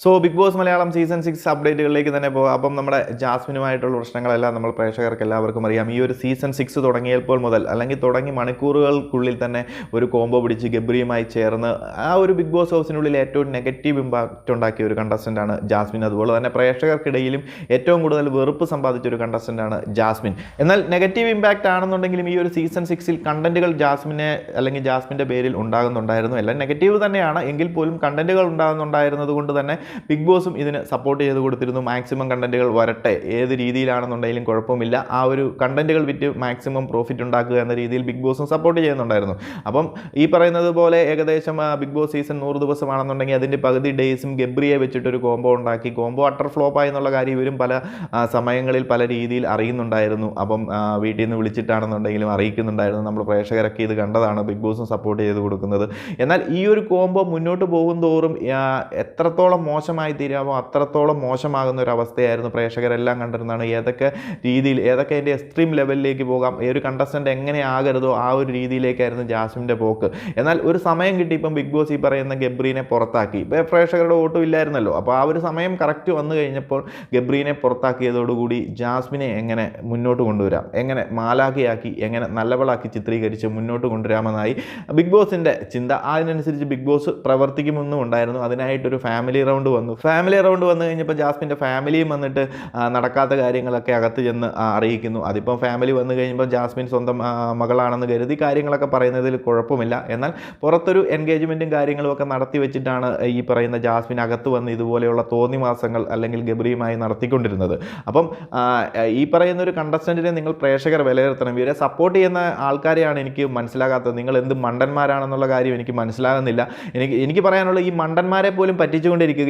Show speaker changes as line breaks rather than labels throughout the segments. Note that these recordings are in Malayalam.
So big boss Malayalam season six അപ്ഡേറ്റുകളിലേക്ക് തന്നെ പോകാം. അപ്പം നമ്മുടെ ജാസ്മിനുമായിട്ടുള്ള പ്രശ്നങ്ങളെല്ലാം നമ്മൾ പ്രേക്ഷകർക്ക് എല്ലാവർക്കും അറിയാം. ഈ ഒരു സീസൺ സിക്സ് തുടങ്ങിയപ്പോൾ മുതൽ അല്ലെങ്കിൽ തുടങ്ങി മണിക്കൂറുകൾക്കുള്ളിൽ തന്നെ ഒരു കോംബോ പിടിച്ച് ഗബ്രിയുമായി ചേർന്ന് ആ ഒരു ബിഗ് ബോസ് ഹൗസിനുള്ളിൽ ഏറ്റവും നെഗറ്റീവ് ഇമ്പാക്റ്റ് ഉണ്ടാക്കിയ ഒരു കണ്ടസ്റ്റന്റാണ് ജാസ്മിൻ. അതുപോലെ തന്നെ പ്രേക്ഷകർക്കിടയിലും ഏറ്റവും കൂടുതൽ വെറുപ്പ് സമ്പാദിച്ച ഒരു കണ്ടസ്റ്റന്റാണ് ജാസ്മിൻ. എന്നാൽ നെഗറ്റീവ് ഇമ്പാക്റ്റ് ആണെന്നുണ്ടെങ്കിലും ഈ ഒരു സീസൺ സിക്സിൽ കണ്ടന്റുകൾ ജാസ്മിനെ അല്ലെങ്കിൽ ജാസ്മിന്റെ പേരിൽ ഉണ്ടാകുന്നുണ്ടായിരുന്നു. എല്ലാം നെഗറ്റീവ് തന്നെയാണ്. എങ്കിൽ പോലും കണ്ടന്റുകൾ ഉണ്ടാകുന്നുണ്ടായിരുന്നത് കൊണ്ട് തന്നെ ബിഗ് ബോസും ഇതിന് സപ്പോർട്ട് ചെയ്ത് കൊടുത്തിരുന്നു. മാക്സിമം കണ്ടന്റുകൾ വരട്ടെ. ഏത് രീതിയിലാണെന്നുണ്ടെങ്കിലും കുഴപ്പമില്ല. ആ ഒരു കണ്ടന്റുകൾ വിറ്റ് മാക്സിമം പ്രോഫിറ്റ് ഉണ്ടാക്കുക എന്ന രീതിയിൽ ബിഗ് ബോസും സപ്പോർട്ട് ചെയ്യുന്നുണ്ടായിരുന്നു. അപ്പം ഈ പറയുന്നത് പോലെ ഏകദേശം ബിഗ് ബോസ് സീസൺ നൂറ് ദിവസമാണെന്നുണ്ടെങ്കിൽ അതിന്റെ പകുതി ഡേയ്സും ഗബ്രിയെ വെച്ചിട്ടൊരു കോംബോ ഉണ്ടാക്കി. കോംബോ അട്ടർ ഫ്ലോപ്പായി എന്നുള്ള കാര്യം ഇവരും പല സമയങ്ങളിൽ പല രീതിയിൽ അറിയുന്നുണ്ടായിരുന്നു. അപ്പം വീട്ടിൽ നിന്ന് വിളിച്ചിട്ടാണെന്നുണ്ടെങ്കിലും അറിയിക്കുന്നുണ്ടായിരുന്നു. നമ്മൾ പ്രേക്ഷകരൊക്കെ ഇത് കണ്ടതാണ് ബിഗ് ബോസും സപ്പോർട്ട് ചെയ്ത് കൊടുക്കുന്നത്. എന്നാൽ ഈ ഒരു കോംബോ മുന്നോട്ട് പോകും തോറും എത്രത്തോളം മോശമായി തീരാമോ അത്രത്തോളം മോശമാകുന്ന ഒരു അവസ്ഥയായിരുന്നു പ്രേക്ഷകരെല്ലാം കണ്ടിരുന്നതാണ്. ഏതൊക്കെ രീതിയിൽ ഏതൊക്കെ അതിന്റെ എക്സ്ട്രീം ലെവലിലേക്ക് പോകാം ഒരു കണ്ടസ്റ്റന്റ് എങ്ങനെ ആകരുതോ ആ ഒരു രീതിയിലേക്കായിരുന്നു ജാസിമിന്റെ പോക്ക്. എന്നാൽ ഒരു സമയം കിട്ടി ഇപ്പം ബിഗ് ബോസ് ഈ പറയുന്ന ഗബ്രീനെ പുറത്താക്കി. ഇപ്പോൾ പ്രേക്ഷകരുടെ വോട്ടും ഇല്ലായിരുന്നല്ലോ. അപ്പോൾ ആ ഒരു സമയം കറക്റ്റ് വന്നു കഴിഞ്ഞപ്പോൾ ഗബ്രീനെ പുറത്താക്കിയതോടുകൂടി ജാസ്മിനെ എങ്ങനെ മുന്നോട്ട് കൊണ്ടുവരാം? എങ്ങനെ മാലാഖിയാക്കി എങ്ങനെ നല്ലവളാക്കി ചിത്രീകരിച്ച് മുന്നോട്ട് കൊണ്ടുവരാമെന്നായി ബിഗ് ബോസിന്റെ ചിന്ത. അതിനനുസരിച്ച് ബിഗ് ബോസ് പ്രവർത്തിക്കുമെന്നും ഉണ്ടായിരുന്നു. അതിനായിട്ടൊരു ഫാമിലി റൗണ്ട് വന്നു. ഫാമിലി റൗണ്ട് വന്നു കഴിഞ്ഞപ്പോൾ ജാസ്മിന്റെ ഫാമിലിയും വന്നിട്ട് നടക്കാത്ത കാര്യങ്ങളൊക്കെ അകത്ത് ചെന്ന് അറിയിക്കുന്നു. അതിപ്പം ഫാമിലി വന്നു കഴിയുമ്പോൾ ജാസ്മിൻ സ്വന്തം മകളാണെന്ന് കരുതി കാര്യങ്ങളൊക്കെ പറയുന്നതിൽ കുഴപ്പമില്ല. എന്നാൽ പുറത്തൊരു എൻഗേജ്മെന്റും കാര്യങ്ങളും ഒക്കെ നടത്തി വെച്ചിട്ടാണ് ഈ പറയുന്ന ജാസ്മിൻ അകത്ത് വന്ന് ഇതുപോലെയുള്ള തോന്നി മാസങ്ങൾ അല്ലെങ്കിൽ ഗബ്രിയുമായി നടത്തിക്കൊണ്ടിരുന്നത്. അപ്പം ഈ പറയുന്ന ഒരു കണ്ടസ്റ്റന്റിനെ നിങ്ങൾ പ്രേക്ഷകർ വിലയിരുത്തണം. ഇവരെ സപ്പോർട്ട് ചെയ്യുന്ന ആൾക്കാരെയാണ് എനിക്ക് മനസ്സിലാകാത്തത്. നിങ്ങൾ എന്ത് മണ്ടന്മാരാണെന്നുള്ള കാര്യം എനിക്ക് മനസ്സിലാകുന്നില്ല. എനിക്ക് എനിക്ക് പറയാനുള്ള ഈ മണ്ടന്മാരെ പോലും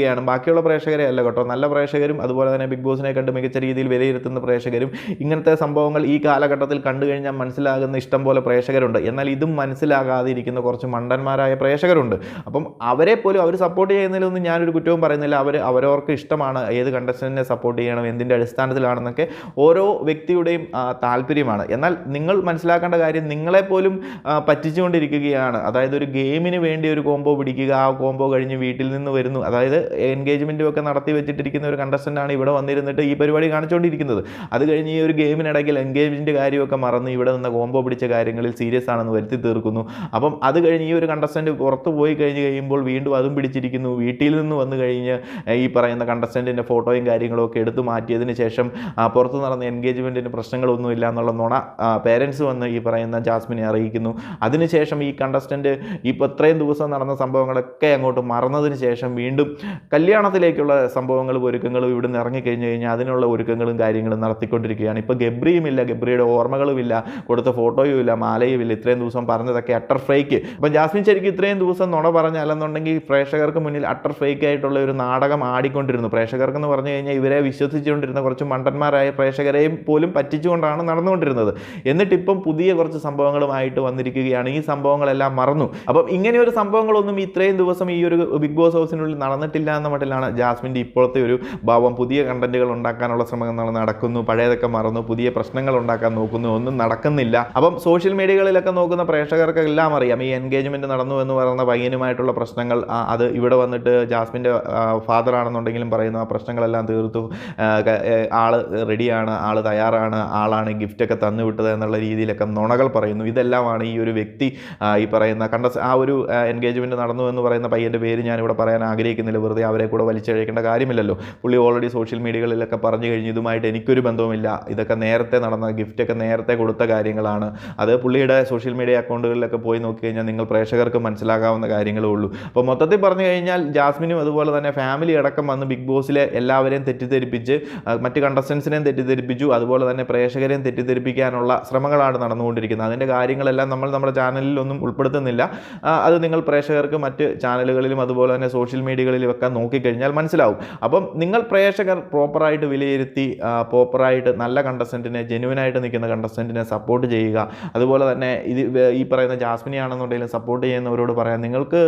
പറ്റിച്ചുകൊണ്ടിരിക്കുകയാണ് ബാക്കിയുള്ള പ്രേക്ഷകരെ അല്ല കേട്ടോ. നല്ല പ്രേക്ഷകരും അതുപോലെ തന്നെ ബിഗ് ബോസിനെ കണ്ട് മികച്ച രീതിയിൽ വിലയിരുത്തുന്ന പ്രേക്ഷകരും ഇങ്ങനത്തെ സംഭവങ്ങൾ ഈ കാലഘട്ടത്തിൽ കണ്ടു കഴിഞ്ഞാൽ മനസ്സിലാകുന്ന ഇഷ്ടം പോലെ പ്രേക്ഷകരുണ്ട്. എന്നാൽ ഇതും മനസ്സിലാകാതെ ഇരിക്കുന്ന കുറച്ച് മണ്ടന്മാരായ പ്രേക്ഷകരുണ്ട്. അപ്പം അവരെ പോലും അവർ സപ്പോർട്ട് ചെയ്യുന്നതിലൊന്നും ഞാനൊരു കുറ്റവും പറയുന്നില്ല. അവർ അവരവർക്ക് ഇഷ്ടമാണ് ഏത് കണ്ടസ്റ്റന്റിനെ സപ്പോർട്ട് ചെയ്യണം എന്തിന്റെ അടിസ്ഥാനത്തിലാണെന്നൊക്കെ ഓരോ വ്യക്തിയുടെയും താല്പര്യമാണ്. എന്നാൽ നിങ്ങൾ മനസ്സിലാക്കേണ്ട കാര്യം നിങ്ങളെപ്പോലും പറ്റിച്ചുകൊണ്ടിരിക്കുകയാണ്. അതായത് ഒരു ഗെയിമിന് വേണ്ടി ഒരു കോംബോ പിടിക്കുക ആ കോംബോ കഴിഞ്ഞ് വീട്ടിൽ നിന്ന് വരുന്നു. അതായത് എൻഗേജ്മെന്റും ഒക്കെ നടത്തി വെച്ചിട്ടിരിക്കുന്ന ഒരു കണ്ടസ്റ്റന്റാണ് ഇവിടെ വന്നിരുന്നിട്ട് ഈ പരിപാടി കാണിച്ചുകൊണ്ടിരിക്കുന്നത് അത് കഴിഞ്ഞ് ഈ ഒരു ഗെയിമിനിടയ്ക്കിൽ എൻഗേജ്മെന്റ് കാര്യമൊക്കെ മറന്ന് ഇവിടെ നിന്ന് കോംബോ പിടിച്ച കാര്യങ്ങളിൽ സീരിയസ് ആണെന്ന് വരുത്തി തീർക്കുന്നു. അപ്പം അത് കഴിഞ്ഞ് ഈ ഒരു കണ്ടസ്റ്റന്റ് പുറത്ത് പോയി കഴിഞ്ഞ് കഴിയുമ്പോൾ വീണ്ടും അതും പിടിച്ചിരിക്കുന്നു. വീട്ടിൽ നിന്ന് വന്നു കഴിഞ്ഞ് ഈ പറയുന്ന കണ്ടസ്റ്റന്റിന്റെ ഫോട്ടോയും കാര്യങ്ങളും ഒക്കെ എടുത്തു മാറ്റിയതിന് ശേഷം പുറത്തു പുറത്ത് നടന്ന എൻഗേജ്മെന്റിന് പ്രശ്നങ്ങളൊന്നുമില്ല എന്നുള്ള നുണ പേരൻസ് വന്ന് ഈ പറയുന്ന ജാസ്മിനെ അറിയിക്കുന്നു. അതിനുശേഷം ഈ കണ്ടസ്റ്റന്റ് ഇപ്പോൾ ഇത്രയും ദിവസം നടന്ന സംഭവങ്ങളൊക്കെ അങ്ങോട്ട് മറന്നതിന് ശേഷം വീണ്ടും കല്യാണത്തിലേക്കുള്ള സംഭവങ്ങളും ഒരുക്കങ്ങളും ഇവിടുന്ന് ഇറങ്ങിക്കഴിഞ്ഞ് കഴിഞ്ഞാൽ അതിനുള്ള ഒരുക്കങ്ങളും കാര്യങ്ങളും നടത്തിക്കൊണ്ടിരിക്കുകയാണ്. ഇപ്പോൾ ഗബ്രിയും ഇല്ല ഗബ്രിയുടെ ഓർമ്മകളുമില്ല കൊടുത്ത ഫോട്ടോയും ഇല്ല മാലയും ഇല്ല ഇത്രയും ദിവസം പറഞ്ഞതൊക്കെ അട്ടർ ഫേക്ക്. അപ്പം ജാസ്മിൻ ശരിക്കും ഇത്രയും ദിവസം നുണ പറഞ്ഞല്ലെന്നുണ്ടെങ്കിൽ പ്രേക്ഷകർക്ക് മുന്നിൽ അട്ടർ ഫേക്ക് ആയിട്ടുള്ള ഒരു നാടകം ആടിക്കൊണ്ടിരുന്നു. പ്രേക്ഷകർക്ക് എന്ന് പറഞ്ഞു കഴിഞ്ഞാൽ ഇവരെ വിശ്വസിച്ചുകൊണ്ടിരുന്ന കുറച്ച് മണ്ടന്മാരായ പ്രേക്ഷകരെയും പോലും പറ്റിച്ചുകൊണ്ടാണ് നടന്നുകൊണ്ടിരുന്നത്. എന്നിട്ടിപ്പം പുതിയ കുറച്ച് സംഭവങ്ങളുമായിട്ട് വന്നിരിക്കുകയാണ്. ഈ സംഭവങ്ങളെല്ലാം മറന്നു. അപ്പം ഇങ്ങനെ ഒരു സംഭവങ്ങളൊന്നും ഇത്രയും ദിവസം ഈ ഒരു ബിഗ് ബോസ് ഹൗസിനുള്ളിൽ നടന്നിട്ടില്ല എന്ന മട്ടിലാണ് ജാസ്മിന്റെ ഇപ്പോഴത്തെ ഒരു ഭാവം. പുതിയ കണ്ടന്റുകൾ ഉണ്ടാക്കാനുള്ള ശ്രമങ്ങൾ നടക്കുന്നു. പഴയതൊക്കെ മറന്നു. പുതിയ പ്രശ്നങ്ങൾ ഉണ്ടാക്കാൻ നോക്കുന്നു. ഒന്നും നടക്കുന്നില്ല. അപ്പം സോഷ്യൽ മീഡിയകളിലൊക്കെ നോക്കുന്ന പ്രേക്ഷകർക്ക് എല്ലാം അറിയാം. ഈ എൻഗേജ്മെന്റ് നടന്നു എന്ന് പറയുന്ന പയ്യനുമായിട്ടുള്ള പ്രശ്നങ്ങൾ അത് ഇവിടെ വന്നിട്ട് ജാസ്മിന്റെ ഫാദർ ആണെന്നുണ്ടെങ്കിലും പറയുന്നു ആ പ്രശ്നങ്ങളെല്ലാം തീർത്തു. ആൾ റെഡിയാണ് ആൾ തയ്യാറാണ് ആളാണ് ഗിഫ്റ്റൊക്കെ തന്നു വിട്ടത് എന്നുള്ള രീതിയിലൊക്കെ നുണകൾ പറയുന്നു. ഇതെല്ലാമാണ് ഈ ഒരു വ്യക്തി ഈ പറയുന്ന കണ്ട ആ ഒരു എൻഗേജ്മെന്റ് നടന്നു എന്ന് പറയുന്ന പയ്യന്റെ പേര് ഞാനിവിടെ പറയാൻ ആഗ്രഹിക്കുന്നില്ല. വെറുതെ അവരെ കൂടെ വലിച്ചഴിക്കേണ്ട കാര്യമില്ലല്ലോ. പുള്ളി ഓൾറെഡി സോഷ്യൽ മീഡിയകളിലൊക്കെ പറഞ്ഞു കഴിഞ്ഞു ഇതുമായിട്ട് എനിക്കൊരു ബന്ധവുമില്ല. ഇതൊക്കെ നേരത്തെ നടന്ന ഗിഫ്റ്റൊക്കെ നേരത്തെ കൊടുത്ത കാര്യങ്ങളാണ്. അത് പുള്ളിയുടെ സോഷ്യൽ മീഡിയ അക്കൗണ്ടുകളിലൊക്കെ പോയി നോക്കി കഴിഞ്ഞാൽ നിങ്ങൾ പ്രേക്ഷകർക്ക് മനസ്സിലാകാവുന്ന കാര്യങ്ങളേ ഉള്ളൂ. അപ്പോൾ മൊത്തത്തിൽ പറഞ്ഞു കഴിഞ്ഞാൽ ജാസ്മിനും അതുപോലെ തന്നെ ഫാമിലി അടക്കം വന്ന് ബിഗ് ബോസിലെ എല്ലാവരെയും തെറ്റിദ്ധരിപ്പിച്ച് മറ്റ് കണ്ടസ്റ്റൻസിനെയും തെറ്റിദ്ധരിപ്പിച്ചു അതുപോലെ തന്നെ പ്രേക്ഷകരെയും തെറ്റിദ്ധരിപ്പിക്കാനുള്ള ശ്രമങ്ങളാണ് നടന്നുകൊണ്ടിരിക്കുന്നത്. അതിന്റെ കാര്യങ്ങളെല്ലാം നമ്മൾ നമ്മുടെ ചാനലിലൊന്നും ഉൾപ്പെടുത്തുന്നില്ല. അത് നിങ്ങൾ പ്രേക്ഷകർക്ക് മറ്റ് ചാനലുകളിലും അതുപോലെ തന്നെ സോഷ്യൽ മീഡിയകളിലും ഒക്കെ നോക്കിക്കഴിഞ്ഞാൽ മനസ്സിലാവും. അപ്പം നിങ്ങൾ പ്രേക്ഷകർ പ്രോപ്പറായിട്ട് വിലയിരുത്തി പ്രോപ്പറായിട്ട് നല്ല കണ്ടസ്റ്റന്റിനെ ജെനുവിനായിട്ട് നിൽക്കുന്ന കണ്ടസ്റ്റന്റിനെ സപ്പോർട്ട് ചെയ്യുക. അതുപോലെ തന്നെ ഇത് ഈ പറയുന്ന ജാസ്മിനി ആണെന്നുണ്ടെങ്കിലും സപ്പോർട്ട് ചെയ്യുന്നവരോട് പറയാം നിങ്ങൾക്ക്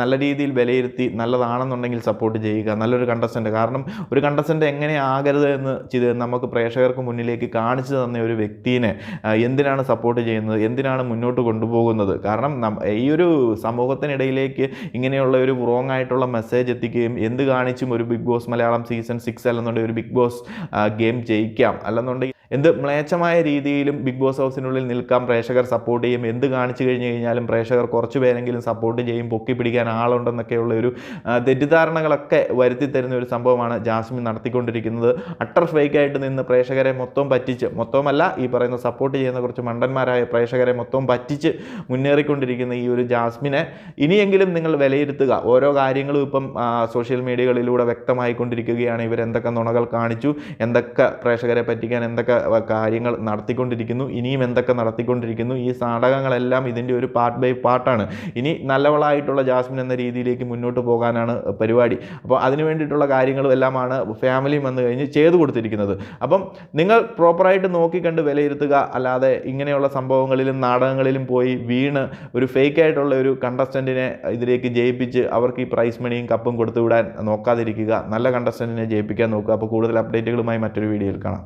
നല്ല രീതിയിൽ വിലയിരുത്തി നല്ലതാണെന്നുണ്ടെങ്കിൽ സപ്പോർട്ട് ചെയ്യുക. നല്ലൊരു കണ്ടസ്റ്റന്റ് കാരണം ഒരു കണ്ടസ്റ്റന്റ് എങ്ങനെ ആകരുത് എന്ന് ചെയ്ത് നമുക്ക് പ്രേക്ഷകർക്ക് മുന്നിലേക്ക് കാണിച്ചു തന്ന ഒരു വ്യക്തിനെ എന്തിനാണ് സപ്പോർട്ട് ചെയ്യുന്നത്? എന്തിനാണ് മുന്നോട്ട് കൊണ്ടുപോകുന്നത്? കാരണം ഈ ഒരു സമൂഹത്തിനിടയിലേക്ക് ഇങ്ങനെയുള്ള ഒരു റോങ് ആയിട്ടുള്ള മെസ്സേജ് എത്തിക്കുക അഭിനയിക്കുകയും എന്ത് കാണിച്ചും ഒരു big boss Malayalam season six അല്ലെന്നുണ്ടെങ്കിൽ ഒരു ബിഗ് ബോസ് ഗെയിം ജയിക്കാം. അല്ലെന്നുണ്ടെങ്കിൽ എന്ത് മ്ലേച്ഛമായ രീതിയിലും ബിഗ് ബോസ് ഹൗസിനുള്ളിൽ നിൽക്കാം പ്രേക്ഷകർ സപ്പോർട്ട് ചെയ്യും. എന്ത് കാണിച്ചു കഴിഞ്ഞു കഴിഞ്ഞാലും പ്രേക്ഷകർ കുറച്ച് പേരെങ്കിലും സപ്പോർട്ട് ചെയ്യും പൊക്കി പിടിക്കാൻ ആളുണ്ടെന്നൊക്കെയുള്ള ഒരു തെറ്റിദ്ധാരണകളൊക്കെ വരുത്തി തരുന്ന ഒരു സംഭവമാണ് ജാസ്മിൻ നടത്തിക്കൊണ്ടിരിക്കുന്നത്. അട്ടർ ഫേക്കായിട്ട് നിന്ന് പ്രേക്ഷകരെ മൊത്തം പറ്റിച്ച് മൊത്തമല്ല ഈ പറയുന്ന സപ്പോർട്ട് ചെയ്യുന്ന കുറച്ച് മണ്ടന്മാരായ പ്രേക്ഷകരെ മൊത്തം പറ്റിച്ച് മുന്നേറിക്കൊണ്ടിരിക്കുന്ന ഈ ഒരു ജാസ്മിനെ ഇനിയെങ്കിലും നിങ്ങൾ വിലയിരുത്തുക. ഓരോ കാര്യങ്ങളും ഇപ്പം സോഷ്യൽ മീഡിയകളിലൂടെ വ്യക്തമായിക്കൊണ്ടിരിക്കുകയാണ്. ഇവരെന്തൊക്കെ നുണകൾ കാണിച്ചു എന്തൊക്കെ പ്രേക്ഷകരെ പറ്റിക്കാൻ എന്തൊക്കെ കാര്യങ്ങൾ നടത്തിക്കൊണ്ടിരിക്കുന്നു. ഇനിയും എന്തൊക്കെ നടത്തിക്കൊണ്ടിരിക്കുന്നു. ഈ നാടകങ്ങളെല്ലാം ഇതിന്റെ ഒരു പാർട്ട് ബൈ പാർട്ടാണ് ഇനി നല്ലവളായിട്ടുള്ള ജാസ്മിൻ എന്ന രീതിയിലേക്ക് മുന്നോട്ട് പോകാനാണ് പരിപാടി. അപ്പോൾ അതിന് വേണ്ടിയിട്ടുള്ള കാര്യങ്ങളും എല്ലാമാണ് ഫാമിലി വന്നു കഴിഞ്ഞ് ചെയ്തു കൊടുത്തിരിക്കുന്നത്. അപ്പം നിങ്ങൾ പ്രോപ്പറായിട്ട് നോക്കിക്കണ്ട് വിലയിരുത്തുക. അല്ലാതെ ഇങ്ങനെയുള്ള സംഭവങ്ങളിലും നാടകങ്ങളിലും പോയി വീണ് ഒരു ഫേക്ക് ആയിട്ടുള്ള ഒരു കണ്ടസ്റ്റന്റിനെ ഇതിലേക്ക് ജയിപ്പിച്ച് അവർക്ക് ഈ പ്രൈസ് മണിയും കപ്പും കൊടുത്തു വിടാൻ നോക്കാതിരിക്കുക. നല്ല കണ്ടസ്റ്റന്റിനെ ജയിപ്പിക്കാൻ നോക്കുക. അപ്പോൾ കൂടുതൽ അപ്ഡേറ്റുകളുമായി മറ്റൊരു വീഡിയോയിൽ കാണാം.